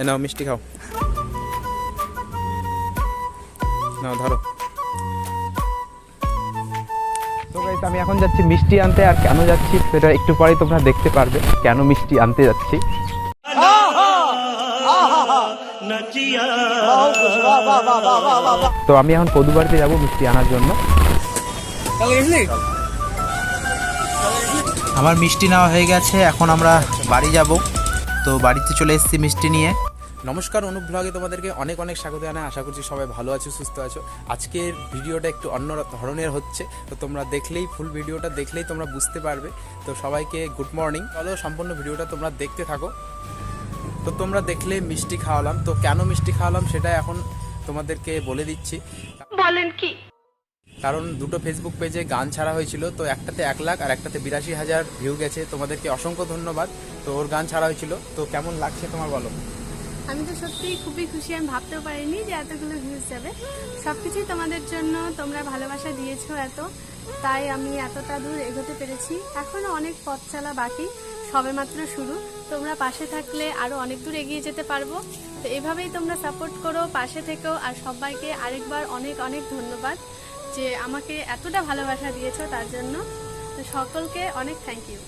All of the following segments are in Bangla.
এ নাও মিষ্টি খাও। নাও ধরো। তো গাইস আমি এখন যাচ্ছি মিষ্টি আনতে আর কেন যাচ্ছি সেটা একটু পরেই তোমরা দেখতে পারবে কেন মিষ্টি আনতে যাচ্ছি। তো আমি এখন পদুবাড়িতে যাব মিষ্টি আনার জন্য। আমার মিষ্টি নেওয়া হয়ে গেছে এখন আমরা বাড়ি যাব। তো বাড়িতে চলে এসেছি মিষ্টি নিয়ে। নমস্কার অনুপ ব্লগে তোমাদেরকে অনেক অনেক স্বাগত জানাই। আশা করছি সবাই ভালো আছো সুস্থ আছো। আজকের ভিডিওটা একটু অন্য ধরনের হচ্ছে। তো তোমরা দেখলেই ফুল ভিডিওটা দেখলেই তোমরা বুঝতে পারবে। তো সবাইকে গুড মর্নিং চলো সম্পূর্ণ ভিডিওটা তোমরা দেখতে থাকো। তো তোমরা দেখলে মিষ্টি খাওয়ালাম। তো কেন মিষ্টি খাওয়ালাম সেটা এখন তোমাদেরকে বলে দিচ্ছি। বলেন কি? কারণ দুটো ফেসবুক পেজে গান ছাড়া হয়েছিল। তো একটাতে এক লাখ আর একটাতে বিরাশি হাজার ভিউ গেছে। তোমাদেরকে অসংখ্য ধন্যবাদ। তো ওর গান ছাড়া হয়েছিল। তো কেমন লাগছে তোমার বলো? আমি তো সত্যিই খুবই খুশি, আমি ভাবতেও পারিনি যে এতগুলো ভিউজ যাবে। সবকিছুই তোমাদের জন্য তোমরা ভালোবাসা দিয়েছ এত, তাই আমি এতটা দূর এগোতে পেরেছি। এখনও অনেক পথ চালা বাকি, সবেমাত্র শুরু। তোমরা পাশে থাকলে আরও অনেক দূর এগিয়ে যেতে পারব। তো এভাবেই তোমরা সাপোর্ট করো, পাশে থেকেও আর সবাইকে আরেকবার অনেক অনেক ধন্যবাদ যে আমাকে এতটা ভালোবাসা দিয়েছ তার জন্য। তো সকলকে অনেক থ্যাংক ইউ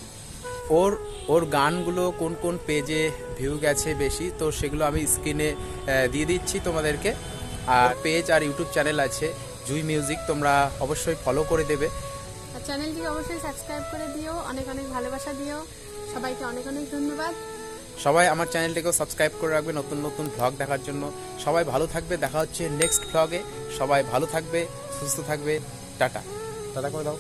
ওর ওর গানগুলো কোন কোন পেজে ভিউ গেছে বেশি তো সেগুলো আমি স্ক্রিনে দিয়ে দিচ্ছি তোমাদেরকে। আর পেজ আর ইউটিউব চ্যানেল আছে জুই মিউজিক তোমরা অবশ্যই ফলো করে দেবে। আর চ্যানেলটিকে অবশ্যই সাবস্ক্রাইব করে দিও অনেক অনেক ভালোবাসা দিও। সবাইকে অনেক অনেক ধন্যবাদ। সবাই আমার চ্যানেলটিকেও সাবস্ক্রাইব করে রাখবে নতুন নতুন ভ্লগ দেখার জন্য। সবাই ভালো থাকবে দেখা হচ্ছে নেক্সট ভ্লগে সবাই ভালো থাকবে সুস্থ থাকবে। টাটা। টাটা করে দাও।